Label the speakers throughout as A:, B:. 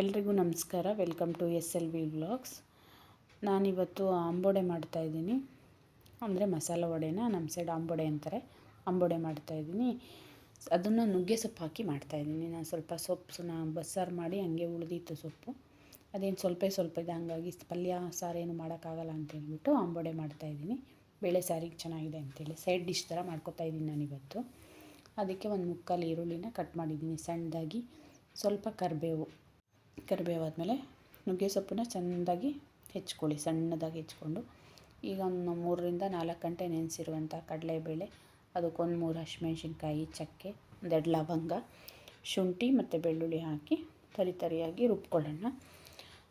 A: ಎಲ್ರಿಗೂ ನಮಸ್ಕಾರ. Welcome to S L V blogs ನಾನಿವತ್ತು ಅಂಬೋಡೆ ಮಾಡ್ತಾಯಿದ್ದೀನಿ ಅಂದರೆ ಮಸಾಲೆ ವಡೆನ ನಮ್ಮ ಸೈಡ್ ಅಂಬೋಡೆ ಅಂತಾರೆ. ಅಂಬೋಡೆ ಮಾಡ್ತಾಯಿದ್ದೀನಿ ಅದನ್ನು ನುಗ್ಗೆ ಸೊಪ್ಪು ಹಾಕಿ ಮಾಡ್ತಾಯಿದ್ದೀನಿ ನಾನು ಸ್ವಲ್ಪ ಸೊಪ್ಪು ಬಸ್ಸಾರು ಮಾಡಿ ಹಂಗೆ ಉಳಿದಿತ್ತು ಸೊಪ್ಪು. ಅದೇನು ಸ್ವಲ್ಪ ಸ್ವಲ್ಪ ಇದೆ ಹಂಗಾಗಿ ಪಲ್ಯ ಸಾರೇನು ಮಾಡೋಕ್ಕಾಗಲ್ಲ ಅಂತ ಹೇಳ್ಬಿಟ್ಟು ಅಂಬೋಡೆ ಮಾಡ್ತಾಯಿದ್ದೀನಿ ಬೇಳೆ ಸಾರಿಗೆ ಚೆನ್ನಾಗಿದೆ ಅಂತೇಳಿ. ಸೈಡ್ ಡಿಶ್ ಥರ ಮಾಡ್ಕೊತಾ ಇದ್ದೀನಿ ನಾನಿವತ್ತು. ಅದಕ್ಕೆ ಒಂದು ಮುಕ್ಕಾಲು ಈರುಳ್ಳಿನ ಕಟ್ ಮಾಡಿದ್ದೀನಿ. ಸಣ್ಣದಾಗಿ ಸ್ವಲ್ಪ ಕರಿಬೇವು. ಕರಿಬೇವು ಆದಮೇಲೆ ನುಗ್ಗೆ ಸೊಪ್ಪನ್ನ ಚೆಂದಾಗಿ ಹೆಚ್ಕೊಳ್ಳಿ, ಸಣ್ಣದಾಗಿ ಹೆಚ್ಕೊಂಡು. ಈಗ ಒಂದು ಮೂರರಿಂದ ನಾಲ್ಕು ಗಂಟೆ ನೆನೆಸಿರುವಂಥ ಕಡಲೆಬೇಳೆ ಅದಕ್ಕೊಂದು ಮೂರು ಹಸಿಮೆಣ್ಸಿನ್ಕಾಯಿ, ಚಕ್ಕೆ ಒಂದೆರಡು ಲವಂಗ, ಶುಂಠಿ ಮತ್ತು ಬೆಳ್ಳುಳ್ಳಿ ಹಾಕಿ ತರಿ ತರಿಯಾಗಿ ರುಬ್ಕೊಳ್ಳೋಣ.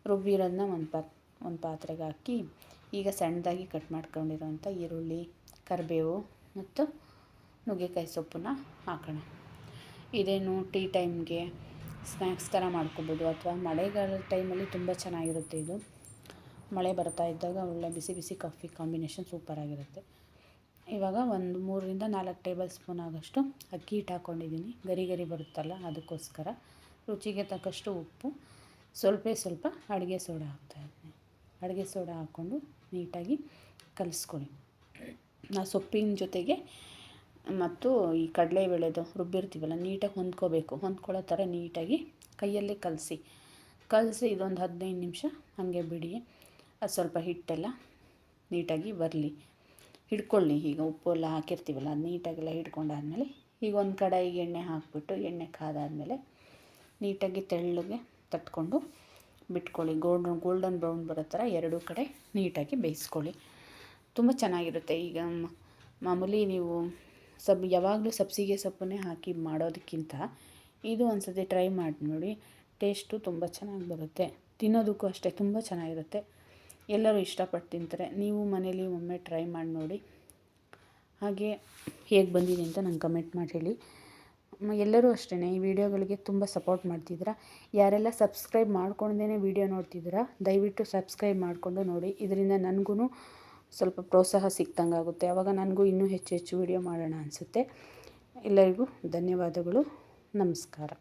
A: ರುಬ್ಬಿರೋದನ್ನ ಒಂದು ಪಾತ್, ಒಂದು ಪಾತ್ರೆಗೆ ಹಾಕಿ ಈಗ ಸಣ್ಣದಾಗಿ ಕಟ್ ಮಾಡ್ಕೊಂಡಿರೋಂಥ ಈರುಳ್ಳಿ, ಕರಿಬೇವು ಮತ್ತು ನುಗ್ಗೆಕಾಯಿ ಸೊಪ್ಪನ್ನ ಹಾಕೋಣ. ಇದೇನು ಟೀ ಟೈಮ್ಗೆ ಸ್ನ್ಯಾಕ್ಸ್ ಥರ ಮಾಡ್ಕೊಬೋದು ಅಥವಾ ಮಳೆಗಾಲದ ಟೈಮಲ್ಲಿ ತುಂಬ ಚೆನ್ನಾಗಿರುತ್ತೆ ಇದು. ಮಳೆ ಬರ್ತಾ ಇದ್ದಾಗ ಒಳ್ಳೆ ಬಿಸಿ ಬಿಸಿ ಕಾಫಿ ಕಾಂಬಿನೇಷನ್ ಸೂಪರಾಗಿರುತ್ತೆ ಇವಾಗ ಒಂದು ಮೂರರಿಂದ ನಾಲ್ಕು ಟೇಬಲ್ ಸ್ಪೂನ್ ಆಗೋಷ್ಟು ಅಕ್ಕಿ ಹಿಟ್ಟು ಹಾಕ್ಕೊಂಡಿದ್ದೀನಿ ಗರಿ ಗರಿ ಬರುತ್ತಲ್ಲ ಅದಕ್ಕೋಸ್ಕರ. ರುಚಿಗೆ ತಕ್ಕಷ್ಟು ಉಪ್ಪು, ಸ್ವಲ್ಪ ಸ್ವಲ್ಪ ಅಡುಗೆ ಸೋಡಾ ಹಾಕ್ತಾಯಿದ್ದೀನಿ ಅಡುಗೆ ಸೋಡಾ ಹಾಕ್ಕೊಂಡು ನೀಟಾಗಿ ಕಲಿಸ್ಕೊಳ್ಳಿ. ನಾ ಸೊಪ್ಪಿನ ಜೊತೆಗೆ ಮತ್ತು ಈ ಕಡಲೆಬೇಳೆದು ರುಬ್ಬಿರ್ತೀವಲ್ಲ, ನೀಟಾಗಿ ಹೊಂದ್ಕೋಬೇಕು. ಹೊಂದ್ಕೊಳ್ಳೋ ಥರ ನೀಟಾಗಿ ಕೈಯಲ್ಲೇ ಕಲಸಿ. ಕಲಸಿ ಇದೊಂದು ಹದಿನೈದು ನಿಮಿಷ ಹಾಗೆ ಬಿಡಿ. ಅದು ಸ್ವಲ್ಪ ಹಿಟ್ಟೆಲ್ಲ ನೀಟಾಗಿ ಬರಲಿ. ಹಿಡ್ಕೊಳ್ಳಿ. ಈಗ ಉಪ್ಪು ಎಲ್ಲ ಹಾಕಿರ್ತೀವಲ್ಲ, ಅದು ನೀಟಾಗೆಲ್ಲ ಹಿಡ್ಕೊಂಡಾದ್ಮೇಲೆ ಈಗ ಒಂದು ಕಡಾಯಿಗೆ ಎಣ್ಣೆ ಹಾಕಿಬಿಟ್ಟು, ಎಣ್ಣೆ ಕಾದಾದಮೇಲೆ ನೀಟಾಗಿ ತೆಳ್ಳಗೆ ತಟ್ಕೊಂಡು ಬಿಟ್ಕೊಳ್ಳಿ. ಗೋಲ್ಡನ್ ಗೋಲ್ಡನ್ ಬ್ರೌನ್ ಬರೋ ಥರ ಎರಡೂ ಕಡೆ ನೀಟಾಗಿ ಬೇಯಿಸ್ಕೊಳ್ಳಿ. ತುಂಬ ಚೆನ್ನಾಗಿರುತ್ತೆ. ಈಗ ಮಾಮೂಲಿ ನೀವು ಸಬ್ ಯಾವಾಗಲೂ ಸಬ್ಸಿಗೆ ಸೊಪ್ಪನ್ನೇ ಹಾಕಿ ಮಾಡೋದಕ್ಕಿಂತ ಇದು ಒಂದು ಸತಿ ಟ್ರೈ ಮಾಡಿ ನೋಡಿ ಟೇಸ್ಟು ತುಂಬ ಚೆನ್ನಾಗಿ ಬರುತ್ತೆ. ತಿನ್ನೋದಕ್ಕೂ ಅಷ್ಟೇ ತುಂಬ ಚೆನ್ನಾಗಿರುತ್ತೆ. ಎಲ್ಲರೂ ಇಷ್ಟಪಟ್ಟು ತಿಂತಾರೆ. ನೀವು ಮನೇಲಿ ಒಮ್ಮೆ ಟ್ರೈ ಮಾಡಿ ನೋಡಿ. ಹಾಗೆ ಹೇಗೆ ಬಂದಿದೆ ಅಂತ ನಂಗೆ ಕಮೆಂಟ್ ಮಾಡಿ ಹೇಳಿ. ಎಲ್ಲರೂ ಅಷ್ಟೇ ಈ ವಿಡಿಯೋಗಳಿಗೆ ತುಂಬ ಸಪೋರ್ಟ್ ಮಾಡ್ತಿದ್ದೀರಾ? ಯಾರೆಲ್ಲ ಸಬ್ಸ್ಕ್ರೈಬ್ ಮಾಡ್ಕೊಂಡೇ ವಿಡಿಯೋ ನೋಡ್ತಿದ್ದೀರಾ, ದಯವಿಟ್ಟು ಸಬ್ಸ್ಕ್ರೈಬ್ ಮಾಡಿಕೊಂಡು ನೋಡಿ. ಇದರಿಂದ ನನಗೂ ಸ್ವಲ್ಪ ಪ್ರೋತ್ಸಾಹ ಸಿಕ್ತಂಗೆ ಆಗುತ್ತೆ. ಆವಾಗ ನನಗೂ ಇನ್ನೂ ಹೆಚ್ಚು ಹೆಚ್ಚು ವಿಡಿಯೋ ಮಾಡೋಣ ಅನಿಸುತ್ತೆ. ಎಲ್ಲರಿಗೂ ಧನ್ಯವಾದಗಳು. ನಮಸ್ಕಾರ.